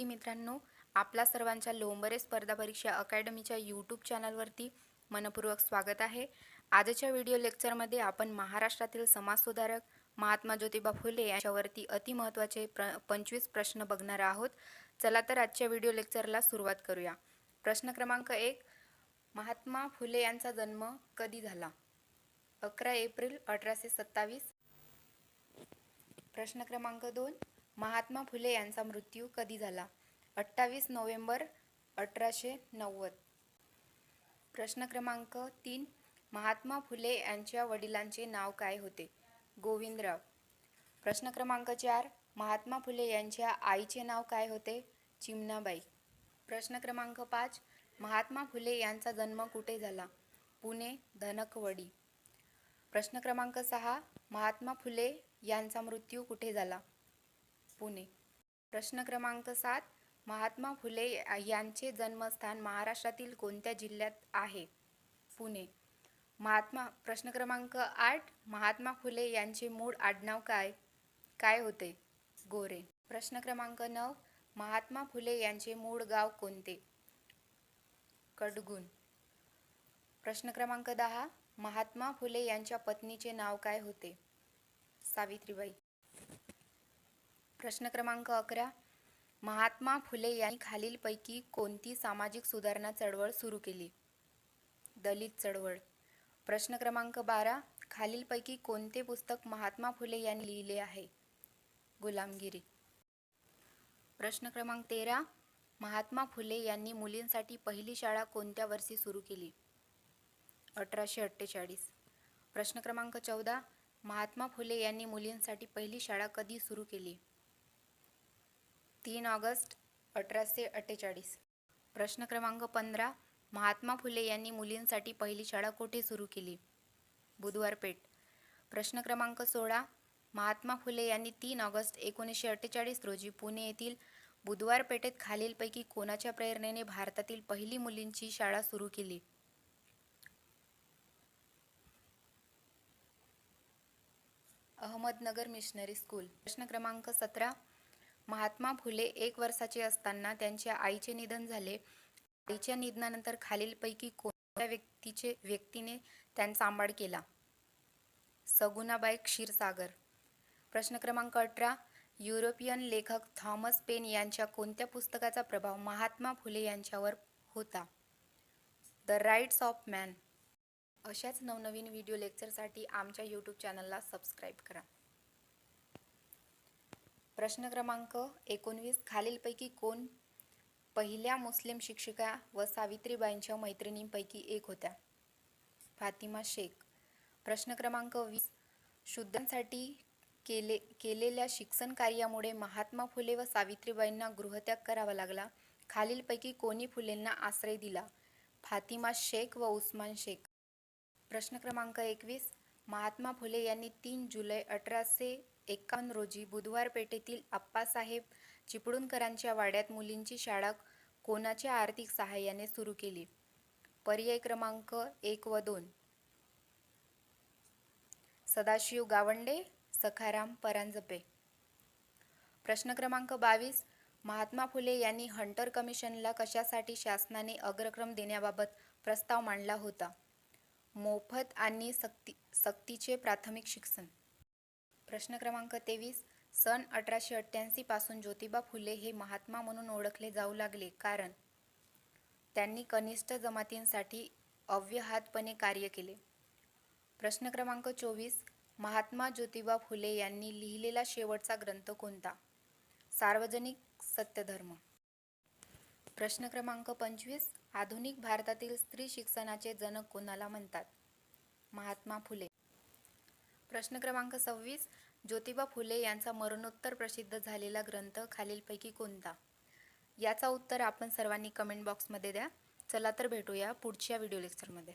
विद्यार्थी मित्रांनो आपला सर्वांच्या लोंबरे स्पर्धा परीक्षा अकॅडमीच्या यूट्यूब चॅनलवरती मनपूर्वक स्वागत आहे. आजच्या व्हिडिओ लेक्चरमध्ये आपण महाराष्ट्रातील समाजसुधारक महात्मा ज्योतिबा फुले यांच्यावरती अतिमहत्त्वाचे प्र पंचवीस प्रश्न बघणार आहोत. चला तर आजच्या व्हिडिओ लेक्चरला सुरुवात करूया. प्रश्न क्रमांक एक महात्मा फुले यांचा जन्म कधी झाला? अकरा एप्रिल अठराशे सत्तावीस. प्रश्न क्रमांक दोन महात्मा फुले यांचा मृत्यू कधी झाला? अठ्ठावीस नोव्हेंबर अठराशे नव्वद. प्रश्न क्रमांक तीन. महात्मा फुले यांच्या वडिलांचे नाव काय होते? गोविंदराव. प्रश्न क्रमांक चार. महात्मा फुले यांच्या आईचे नाव काय होते? चिमणाबाई. प्रश्न क्रमांक पाच. महात्मा फुले यांचा जन्म कुठे झाला? पुणे धनकवडी. प्रश्न क्रमांक सहा. महात्मा फुले यांचा मृत्यू कुठे झाला? पुणे. प्रश्न क्रमांक सात महात्मा फुले यांचे जन्मस्थान महाराष्ट्रातील कोणत्या जिल्ह्यात आहे? पुणे. महात्मा प्रश्न क्रमांक आठ महात्मा फुले यांचे मूळ आडनाव काय? काय होते? गोरे. प्रश्न क्रमांक नऊ महात्मा फुले यांचे मूळ गाव कोणते? कडगुण प्रश्न क्रमांक दहा महात्मा फुले यांच्या पत्नीचे नाव काय होते? सावित्रीबाई. प्रश्न क्रमांक अकरा. महात्मा फुले यांनी खालीलपैकी कोणती सामाजिक सुधारणा चळवळ सुरू केली? दलित चळवळ. प्रश्न क्रमांक बारा. खालीलपैकी कोणते पुस्तक महात्मा फुले यांनी लिहिले आहे? गुलामगिरी. प्रश्न क्रमांक तेरा. महात्मा फुले यांनी मुलींसाठी पहिली शाळा कोणत्या वर्षी सुरू केली? अठराशे अठ्ठेचाळीस. प्रश्न क्रमांक चौदा. महात्मा फुले यांनी मुलींसाठी पहिली शाळा कधी सुरू केली? तीन ऑगस्ट अठराशे अठ्ठेचाळीस. प्रश्न क्रमांक पंधरा महात्मा फुले यांनी मुलींसाठी पहिली शाळा कोठे सुरू केली? बुधवार पेठ प्रश्न क्रमांक सोळा महात्मा फुले यांनी तीन ऑगस्ट एकोणीसशे अठ्ठेचाळीस रोजी पुणे येथील बुधवार पेठेत खालीलपैकी कोणाच्या प्रेरणेने भारतातील पहिली मुलींची शाळा सुरू केली? Ahmednagar missionary school. प्रश्न क्रमांक सतरा महात्मा फुले एक वर्षाचे असताना त्यांच्या आईचे निधन झाले. आईच्या निधनानंतर खालीलपैकी कोणत्या व्यक्तीचे व्यक्तीने त्यांचा सांभाळ केला? सगुणाबाई क्षीरसागर. प्रश्न क्रमांक अठरा. युरोपियन लेखक थॉमस पेन यांच्या कोणत्या पुस्तकाचा प्रभाव महात्मा फुले यांच्यावर होता? The rights of man. अशाच नवनवीन व्हिडिओ लेक्चरसाठी आमच्या यूट्यूब चॅनलला सबस्क्राईब करा. प्रश्न क्रमांक एकोणवीस. खालीलपैकी कोण पहिल्या मुस्लिम शिक्षिका व सावित्रीबाईंच्या मैत्रिणींपैकी एक होत्या? फातिमा शेख. प्रश्न क्रमांक वीस. शुद्धांसाठी केले केलेल्या शिक्षण कार्यामुळे महात्मा फुले व सावित्रीबाईंना गृहत्याग करावा लागला. खालीलपैकी कोणी फुलेंना आश्रय दिला? फातिमा शेख व उस्मान शेख. प्रश्न क्रमांक एकवीस. महात्मा फुले यांनी तीन जुलै अठराशे एकावन्न रोजी बुधवार पेठेतील आप्पासाहेब चिपळूणकरांच्या वाड्यात मुलींची शाळा कोणाच्या आर्थिक सहाय्याने सुरू केली? पर्याय क्रमांक एक व दोन. सदाशिव गावंडे सखाराम परांजपे. प्रश्न क्रमांक बावीस. महात्मा फुले यांनी हंटर कमिशनला कशासाठी शासनाने अग्रक्रम देण्याबाबत प्रस्ताव मांडला होता? मोफत आणि सक्ती सक्तीचे प्राथमिक शिक्षण. प्रश्न क्रमांक तेवीस सन अठराशे अठ्ठ्याऐंशी पासून ज्योतिबा फुले हे महात्मा म्हणून ओळखले जाऊ लागले कारण त्यांनी कनिष्ठ जमातींसाठी अव्यहातपणे कार्य केले. प्रश्न क्रमांक चोवीस महात्मा ज्योतिबा फुले यांनी लिहिलेला शेवटचा ग्रंथ कोणता? सार्वजनिक सत्यधर्म. प्रश्न क्रमांक पंचवीस आधुनिक भारतातील स्त्री शिक्षणाचे जनक कोणाला म्हणतात? महात्मा फुले. प्रश्न क्रमांक सव्वीस ज्योतिबा फुले यांचा मरणोत्तर प्रसिद्ध झालेला ग्रंथ खालीलपैकी कोणता? याचा उत्तर आपण सर्वांनी कमेंट बॉक्समध्ये द्या. चला तर भेटूया पुढच्या व्हिडिओ लेक्चरमध्ये